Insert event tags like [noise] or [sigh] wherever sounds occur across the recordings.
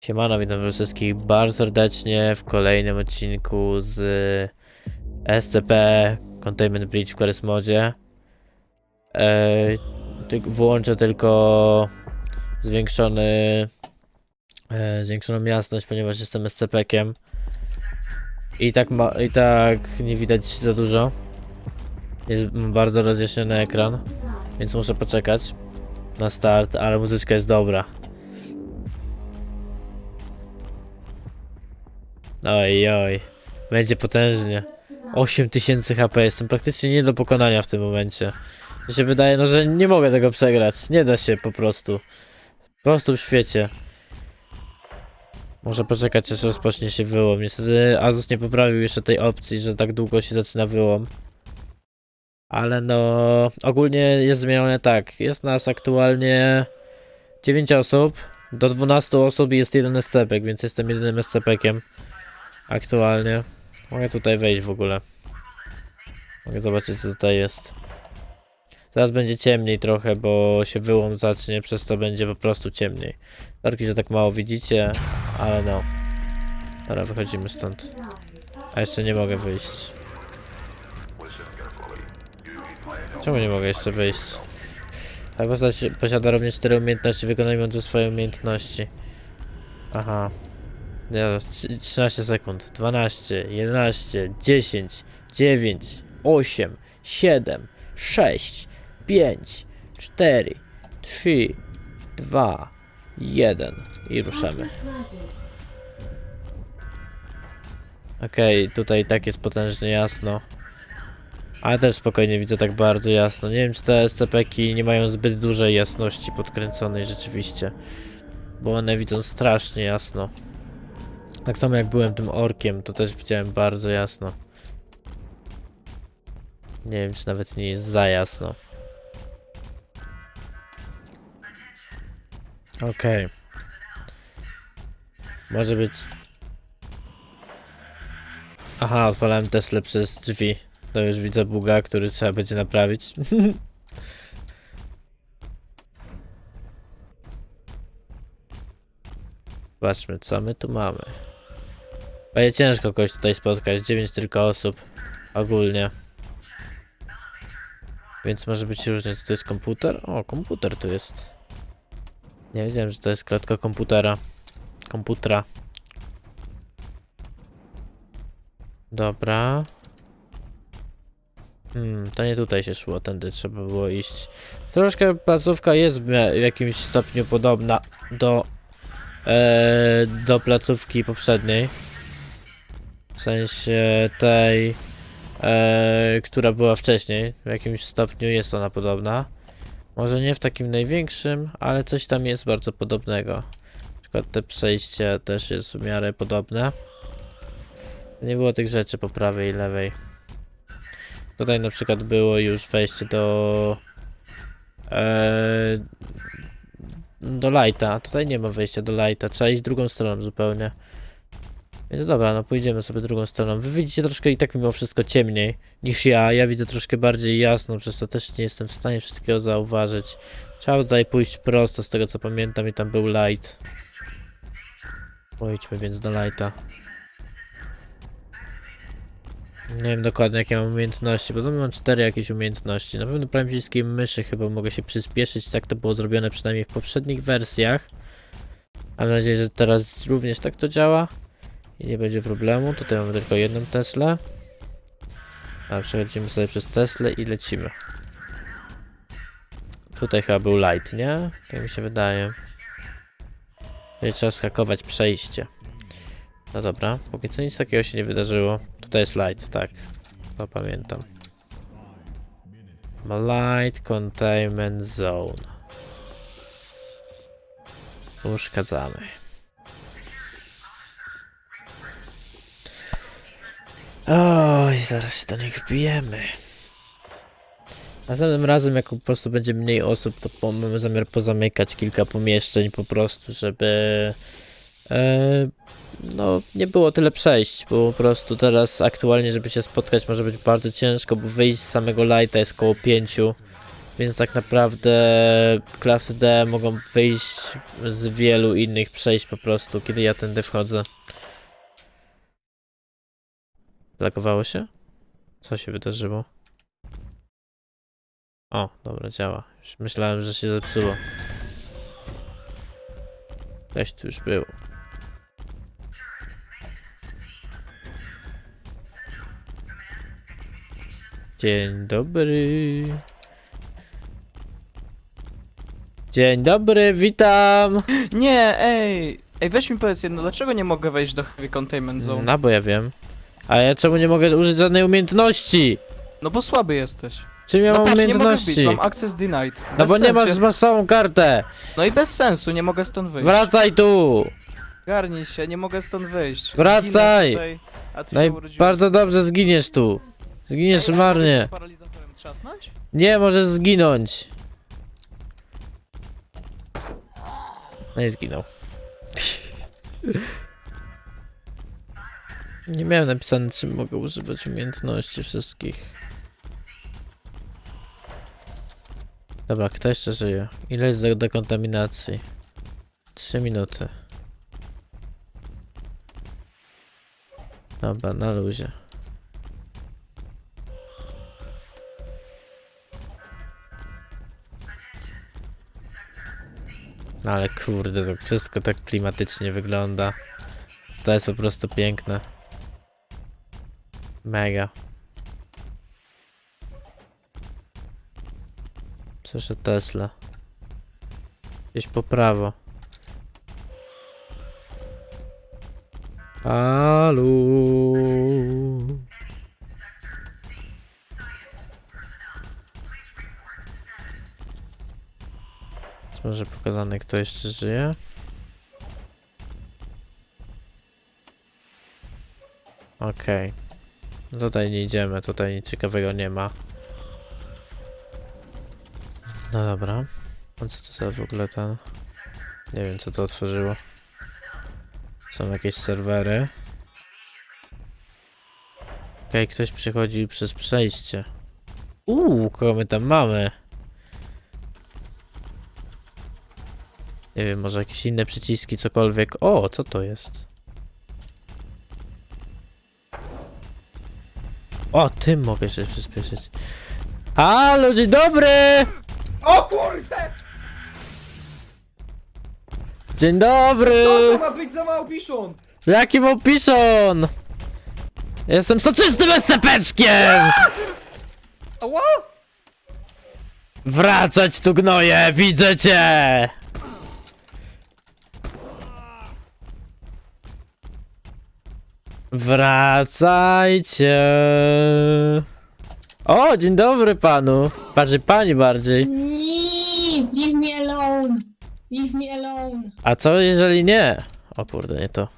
Siemano, witam wszystkich bardzo serdecznie w kolejnym odcinku z SCP Containment Bridge w Chorus Modzie. Eee, włączę tylko zwiększony, e, zwiększoną jasność, ponieważ jestem SCP-kiem. I tak, ma, I tak nie widać za dużo. Jest bardzo rozjaśniony ekran, więc muszę poczekać na start, ale muzyczka jest dobra. Oj, oj. Będzie potężnie. 8000 HP, jestem praktycznie nie do pokonania w tym momencie. Mi się wydaje, no, że nie mogę tego przegrać. Nie da się po prostu. Po prostu w świecie. Muszę poczekać, aż rozpocznie się wyłom. Niestety Asus nie poprawił jeszcze tej opcji, że tak długo się zaczyna wyłom. Ale no, ogólnie jest zmienione tak. Jest nas aktualnie 9 osób. Do 12 osób jest jeden SCP, więc jestem jedynym SCP-kiem. Aktualnie. Mogę tutaj wejść w ogóle. Mogę zobaczyć co tutaj jest. Zaraz będzie ciemniej trochę, bo się wyłom zacznie, przez to będzie po prostu ciemniej. Sorki, że tak mało widzicie, ale no. Dobra, wychodzimy stąd. A jeszcze nie mogę wyjść. Czemu nie mogę jeszcze wyjść? Ta postać posiada również 4 umiejętności, wykonujące swoje umiejętności. Aha. Nie, no, trz- 13 sekund. 12, 11, 10, 9, 8, 7, 6, 5, 4, 3, 2, 1 i ruszamy. Okej, tutaj tak jest potężnie jasno. Ale też spokojnie widzę tak bardzo jasno. Nie wiem, czy te SCP-ki nie mają zbyt dużej jasności podkręconej rzeczywiście. Bo one widzą strasznie jasno. Tak samo jak byłem tym orkiem, to też widziałem bardzo jasno. Nie wiem, czy nawet nie jest za jasno. Okej. Może być... Aha, odpalałem Tesla przez drzwi. To już widzę buga, który trzeba będzie naprawić. [laughs] Zobaczmy, co my tu mamy. Będzie ciężko kogoś tutaj spotkać. 9 tylko osób ogólnie. Więc może być różnie. Co to jest komputer? O, komputer tu jest. Nie wiedziałem, że to jest klatka komputera. Komputera. Dobra. Hmm, to nie tutaj się szło, tędy trzeba było iść. Troszkę placówka jest w jakimś stopniu podobna do e, do placówki poprzedniej. W sensie tej, e, która była wcześniej. W jakimś stopniu jest ona podobna. Może nie w takim największym, ale coś tam jest bardzo podobnego. Na przykład te przejście też jest w miarę podobne. Nie było tych rzeczy po prawej i lewej. Tutaj na przykład było już wejście do e, do lighta. Tutaj nie ma wejścia do lighta. Trzeba iść drugą stroną zupełnie. Więc dobra, no pójdziemy sobie drugą stroną. Wy widzicie troszkę i tak mimo wszystko ciemniej niż ja. Ja widzę troszkę bardziej jasno, przez to też nie jestem w stanie wszystkiego zauważyć. Trzeba tutaj pójść prosto, z tego co pamiętam, i tam był light. Pojdźmy więc do lighta. Nie wiem dokładnie jakie mam umiejętności, bo mam cztery jakieś umiejętności. Na pewno prawym przyciskiem myszy chyba mogę się przyspieszyć, tak to było zrobione przynajmniej w poprzednich wersjach. Mam nadzieję, że teraz również tak to działa i nie będzie problemu. Tutaj mamy tylko jedną Teslę. A przechodzimy sobie przez Teslę i lecimy. Tutaj chyba był light, nie? Tak mi się wydaje. Tutaj trzeba skakować przejście. No dobra, póki co nic takiego się nie wydarzyło. Tutaj jest light, tak. To pamiętam. Light Containment Zone. Uszkadzamy. Oj, zaraz się do nich wbijemy. Następnym razem, jak po prostu będzie mniej osób, to mamy zamiar pozamykać kilka pomieszczeń po prostu, żeby e, no nie było tyle przejść, bo po prostu teraz aktualnie, żeby się spotkać może być bardzo ciężko, bo wyjść z samego lighta jest koło pięciu Więc tak naprawdę klasy D mogą wyjść z wielu innych przejść po prostu, kiedy ja tędy wchodzę. Zlagowało się? Co się wydarzyło? O, dobra, działa. Już myślałem, że się zepsuło. Coś tu już było. Dzień dobry. Dzień dobry, witam. Nie, ej! Ej, weź mi powiedz jedno, dlaczego nie mogę wejść do Heavy Containment Zone? No bo ja wiem. Ale ja czemu nie mogę użyć żadnej umiejętności? No bo słaby jesteś. Czym ja no mam patrz, nie mogę umiejętności? mam access denied. No Bez bo nie masz jest- masową kartę. No i bez sensu, nie mogę stąd wyjść. Wracaj tu. Garnij się, nie mogę stąd wyjść. Wracaj! Tutaj, a tu No i bardzo dobrze zginiesz tu. Zginiesz Ej, a marnie. Paralizatorem trzasnąć? Nie, możesz zginąć. No i zginął. [laughs] Nie miałem napisane, czym mogę używać umiejętności wszystkich. Dobra, kto jeszcze żyje? Ile jest do dekontaminacji? 3 minuty. Dobra, na luzie. No ale kurde, to wszystko tak klimatycznie wygląda. To jest po prostu piękne. Mega. Słyszę Tesla. Gdzieś po prawo. Jest Może pokazane kto jeszcze żyje? Okej. Tutaj nie idziemy, tutaj nic ciekawego nie ma. No dobra. A co to za w ogóle ten? Nie wiem co to otworzyło. Są jakieś serwery. Okej, ktoś przychodzi przez przejście. Uuu, kogo my tam mamy? Nie wiem, może jakieś inne przyciski, cokolwiek. O, co to jest? O, tym mogę się przyspieszyć. Halo, dzień dobry! O kurde! Dzień dobry! Co to ma być za małpiszon? Jakim opiszon? Jestem soczystym SCP-czkiem! Ała! Wracać tu gnoje, widzę cię! Wracajcie! O, dzień dobry panu! Bardziej pani bardziej. Leave, leave me alone. Leave me alone. A co jeżeli nie? O kurde, nie to.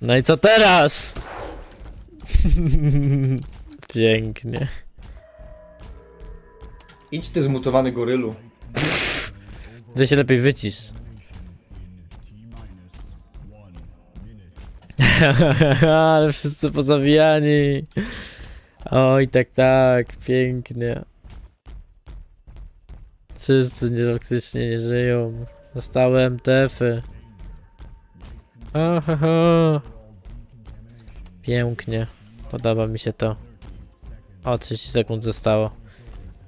No i co teraz? [laughs] Pięknie. Idź ty zmutowany gorylu. Ty się lepiej wycisz. [laughs] Ale wszyscy pozabijani. Oj, tak, tak, pięknie. Wszyscy nie, faktycznie nie żyją. Zostały MTF-y. Ahaha. Pięknie. Podoba mi się to. O, 30 sekund zostało.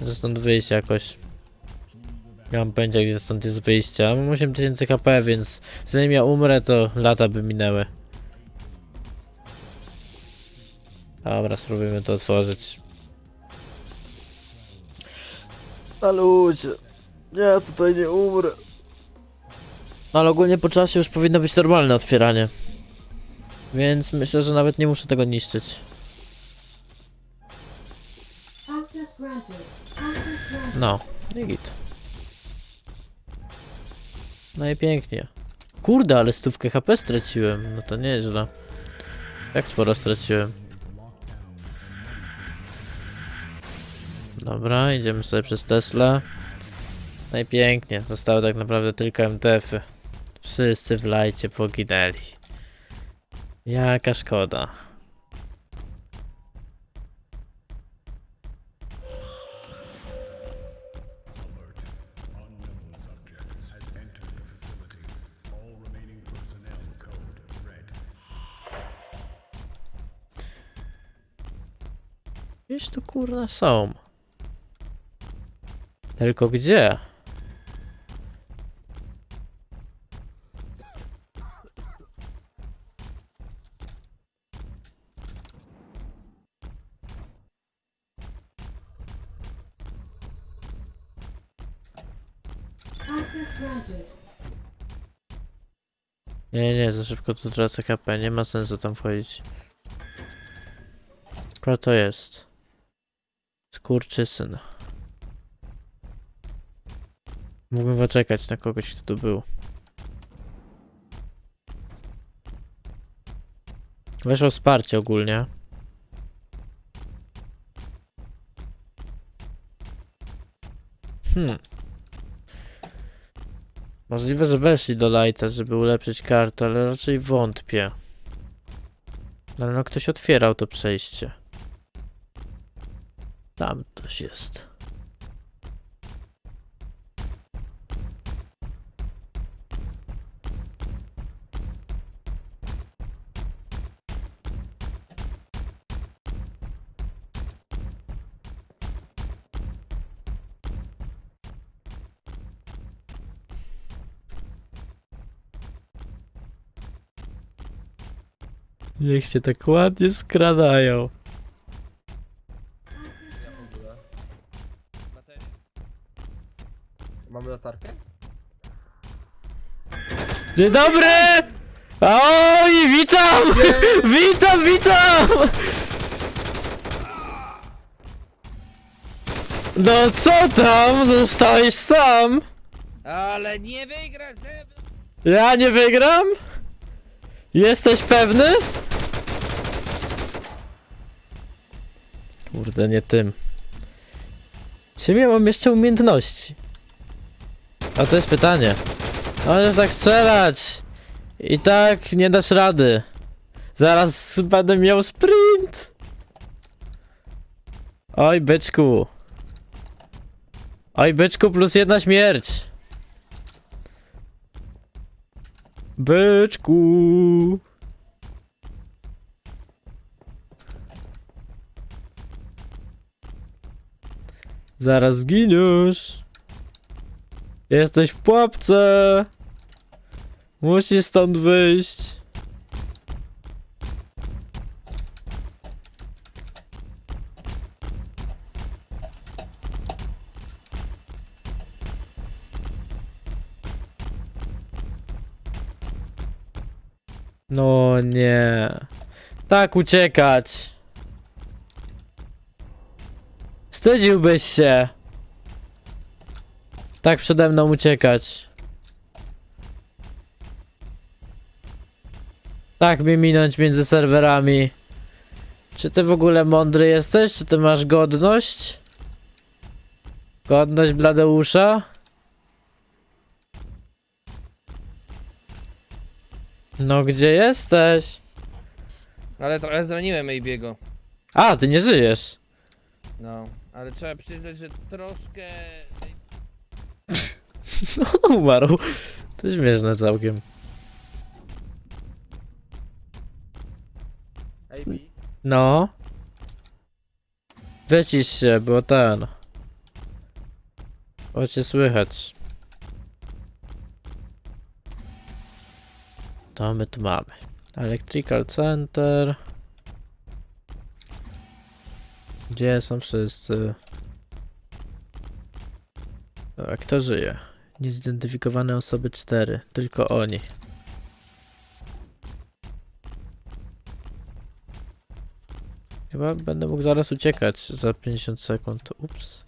Że stąd wyjść jakoś. Nie mam pojęcia gdzie stąd jest wyjście. Mam 8000 HP, więc zanim ja umrę, to lata by minęły. Dobra, spróbujmy to otworzyć. Na ludzie. Ja tutaj nie umrę. No, ale ogólnie po czasie już powinno być normalne otwieranie. Więc myślę, że nawet nie muszę tego niszczyć. No, i git. No i pięknie. Kurde, ale stówkę HP straciłem. No to nieźle. Jak sporo straciłem. Dobra, idziemy sobie przez Tesla. Najpięknie, zostały tak naprawdę tylko MTF-y. Wszyscy w lajcie poginęli. Jaka szkoda. Gdzieś tu kurna są. Tylko gdzie? Nie, nie, za szybko tu tracę HP, nie ma sensu tam wchodzić. Kto to jest? Skurczysyn. Mógłbym poczekać na kogoś, kto tu był. Weszło wsparcie ogólnie. Hmm. Możliwe, że weszli do Lighta, żeby ulepszyć kartę, ale raczej wątpię. Ale no ktoś otwierał to przejście. Tam ktoś jest. Niech się tak ładnie skradają. Mamy latarkę? Dzień dobry! Oj, witam! Witam, witam! No co tam? Zostałeś sam? Ale nie wygra ze mną! Ja nie wygram? Jesteś pewny? Kurde, nie tym. Ja mam jeszcze umiejętności? A to jest pytanie. Możesz tak strzelać. I tak nie dasz rady. Zaraz będę miał sprint. Oj, byczku. Oj, byczku, plus jedna śmierć. Byczku. Zaraz zginiesz. Jesteś w pułapce. Musisz stąd wyjść. No nie. Tak uciekać. Wstydziłbyś się. Tak przede mną uciekać. Tak mi minąć między serwerami. Czy ty w ogóle mądry jesteś? Czy ty masz godność? Godność Bladeusza? No gdzie jesteś? Ale trochę zraniłem Ejbiego. A, ty nie żyjesz. No, ale trzeba przyznać, że troszkę... [laughs] On umarł. To śmieszne całkiem. Ej, No. Wycisz się, bo ten. Bo cię słychać. To my tu mamy. Electrical Center. Gdzie są wszyscy? Dobra, kto żyje? Niezidentyfikowane osoby 4. Tylko oni. Chyba będę mógł zaraz uciekać za 50 sekund. Ups.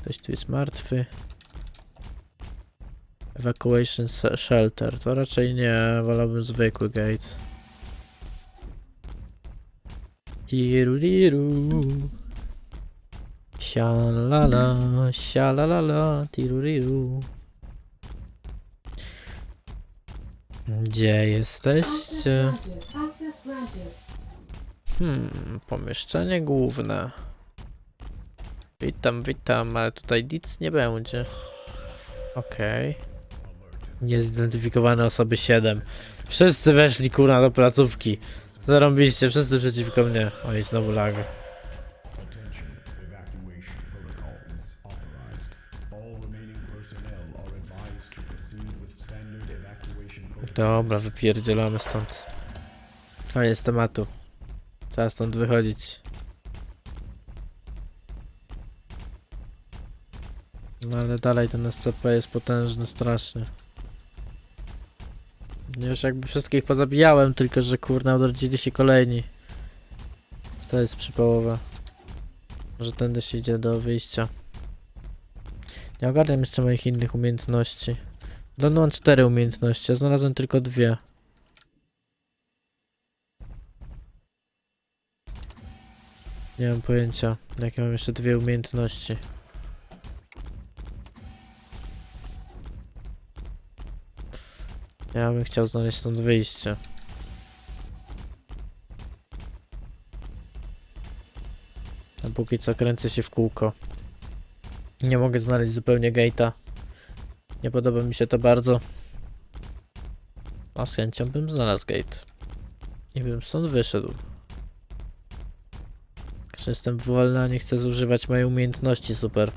Ktoś tu jest martwy. Evacuation shelter. To raczej nie. Wolałbym zwykły gate. Tiruriru. Sialala, sialalala, tiruriru. Gdzie jesteście? Hmm, pomieszczenie główne. Witam, witam, ale tutaj nic nie będzie. Okej. Niezidentyfikowane osoby 7. Wszyscy weszli kurna do placówki. Zarąbiście, wszyscy przeciwko mnie. Oj, znowu lag. Dobra, wypierdzielamy stąd. Koniec tematu. Trzeba stąd wychodzić. No ale dalej ten SCP jest potężny straszny. Już jakby wszystkich pozabijałem, tylko że kurna odrodzili się kolejni. To jest przypołowa. Może tędy się idzie do wyjścia. Nie ogarniam jeszcze moich innych umiejętności. Don mam cztery umiejętności, a znalazłem tylko dwie. Nie mam pojęcia, jakie mam jeszcze dwie umiejętności. Ja bym chciał znaleźć stąd wyjście. A póki co kręcę się w kółko. Nie mogę znaleźć zupełnie gate'a. Nie podoba mi się to bardzo. A z chęcią bym znalazł gate. I bym stąd wyszedł. Że jestem wolny, a nie chcę zużywać mojej umiejętności super.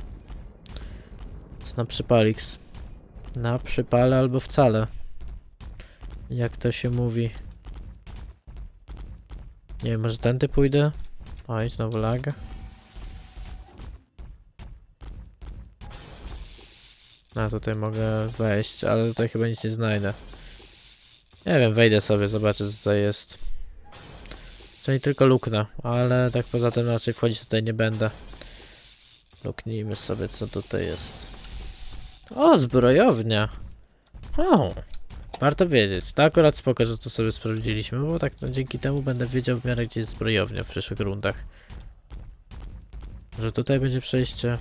Jest na przypalix. Na przypale albo wcale. Jak to się mówi. Nie wiem, może tędy pójdę? Oj, znowu lag. A tutaj mogę wejść, ale tutaj chyba nic nie znajdę. Nie wiem, wejdę sobie, zobaczę co tutaj jest. Czyli tylko luknę, ale tak poza tym raczej wchodzić tutaj nie będę. Luknijmy sobie co tutaj jest. O, zbrojownia. O, warto wiedzieć. To akurat spoko, że to sobie sprawdziliśmy, bo tak no, dzięki temu będę wiedział w miarę gdzie jest zbrojownia w przyszłych rundach. Że tutaj będzie przejście.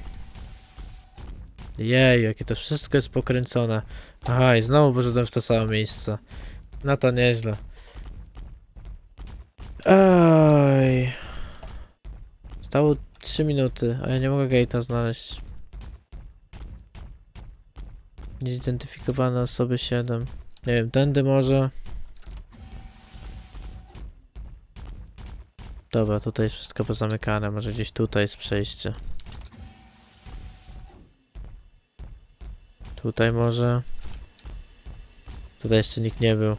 Jej, jakie to wszystko jest pokręcone. Aha, i znowu poszedłem w to samo miejsce. No to nieźle. Ej. Stało 3 minuty, a ja nie mogę gate'a znaleźć. Niezidentyfikowane osoby 7. Nie wiem, tędy może. Dobra, tutaj jest wszystko pozamykane. Może gdzieś tutaj jest przejście. Tutaj może. Tutaj jeszcze nikt nie był.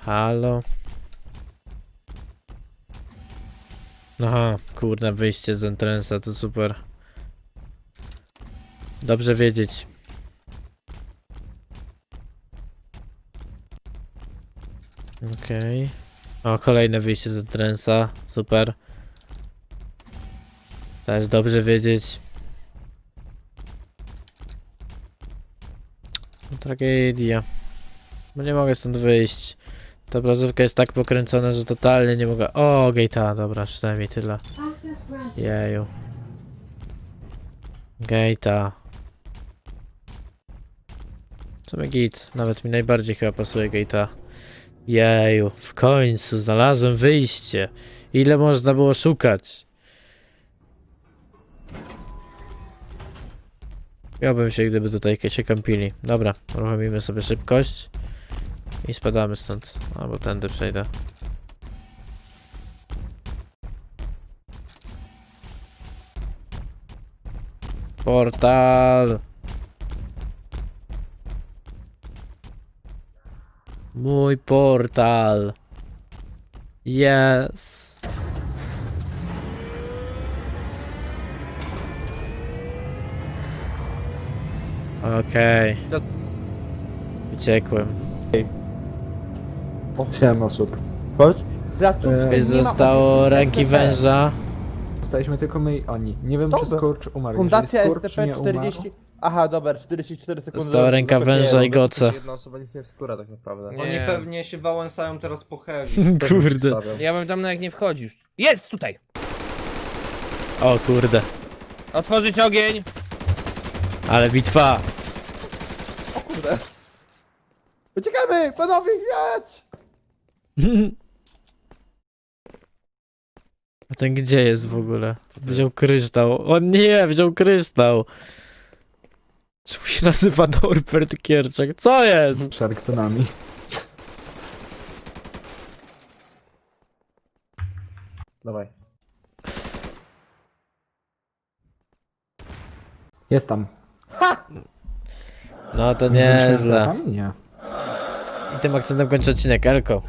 Halo. Aha, kurna, wyjście z entrance'a, to super. Dobrze wiedzieć. Okej. O, kolejne wyjście z entrance'a, super. Też dobrze wiedzieć. No, Tragedia. Bo nie mogę stąd wyjść. Ta placówka jest tak pokręcona, że totalnie nie mogę. O, gate'a, dobra, przynajmniej tyle. Jeju. Gate'a. Co my git? Nawet mi najbardziej chyba pasuje gate'a. Jeju, w końcu znalazłem wyjście. Ile można było szukać? Miałbym się, gdyby tutaj się kampili. Dobra, uruchomimy sobie szybkość. I spadamy stąd. Albo tędy przejdę. Portal! Mój portal! Yes! Okej. Uciekłem. Siedem osób. Chodź. Nie ma Zostało ręki SCP. węża. Zostaliśmy tylko my i oni. Nie wiem, Dobra. czy Skurcz umarł. Fundacja Jeżeli Skurcz nie umarł, SCP-40... Aha, dobra, 44 sekundy. Została ręka węża i goce. Jedna osoba nic nie wskóra tak naprawdę. Nie. Oni pewnie się wałęsają teraz po heavy. [laughs] Kurde. Stawiam. Ja bym tam nawet nie wchodził. Jest tutaj! O kurde. Otworzyć ogień! Ale bitwa. O kurde. Uciekamy! Panowie, jać! [laughs] A ten gdzie jest w ogóle? Wziął kryształ. O nie, wziął kryształ. Czemu się nazywa [laughs] Norbert Kierczak? Co jest? Szereg za nami. Dawaj. Jest tam. No to Byliśmy nieźle. strefami? Nie. I tym akcentem kończę odcinek, Elko.